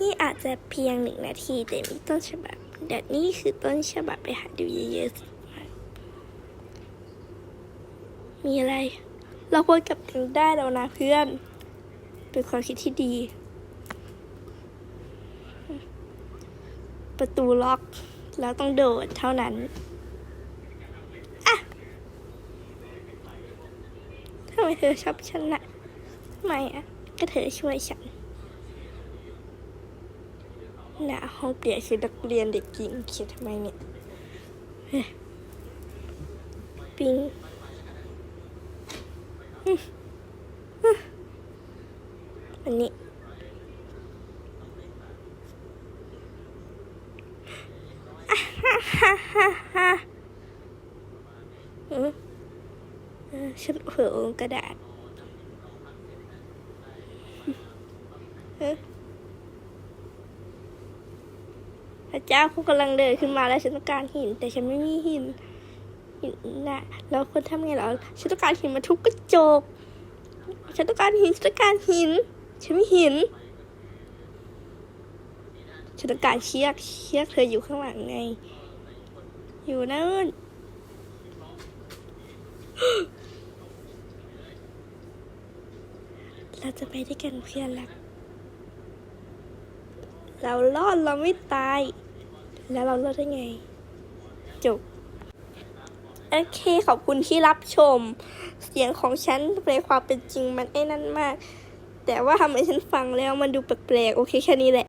นี่อาจจะเพียงหนึ่งนาทีแต่มีต้นฉบับเดี๋ยวนี้คือต้นฉบับไปหาดูเยอะๆสมีอะไร เราควรกลับกันได้แล้วนะเพื่อน เป็นความคิดที่ดี ประตูล็อกแล้วต้องโดดเท่านั้นอะทำไมเธอชอบฉันนะทำไม่อะก็เธอช่วยฉัน หน้าห้องเปลี่ยนคือนักเรียนเด็กหญิงเขียนทำไมเนี่ยปิงอืมอืมอันนี้เออเออฉันเผลอกระดาษเออ พระเจ้าเขากำลังเดินขึ้นมาแล้วฉันต้องการหิน แต่ฉันไม่มีหินหินนะแล้วคนทำไงเหรอฉันต้องการหินมาทุบกระจก ฉันต้องการหินฉันต้องการหิน ฉันไม่หินฉันต้องการเชือกเชือกเธออยู่ข้างหลังไง อยู่นั่นเราจะไปด้วยกันเพื่อนรัก เรารอดเราไม่ตาย แล้วเรารอดได้ไง จบ โอเคขอบคุณที่รับชม เสียงของฉันในความเป็นจริงมันไอ้นั่นมาก แต่ว่าทำไมฉันฟังแล้วมันดูแปลกๆ โอเคแค่นี้แหละ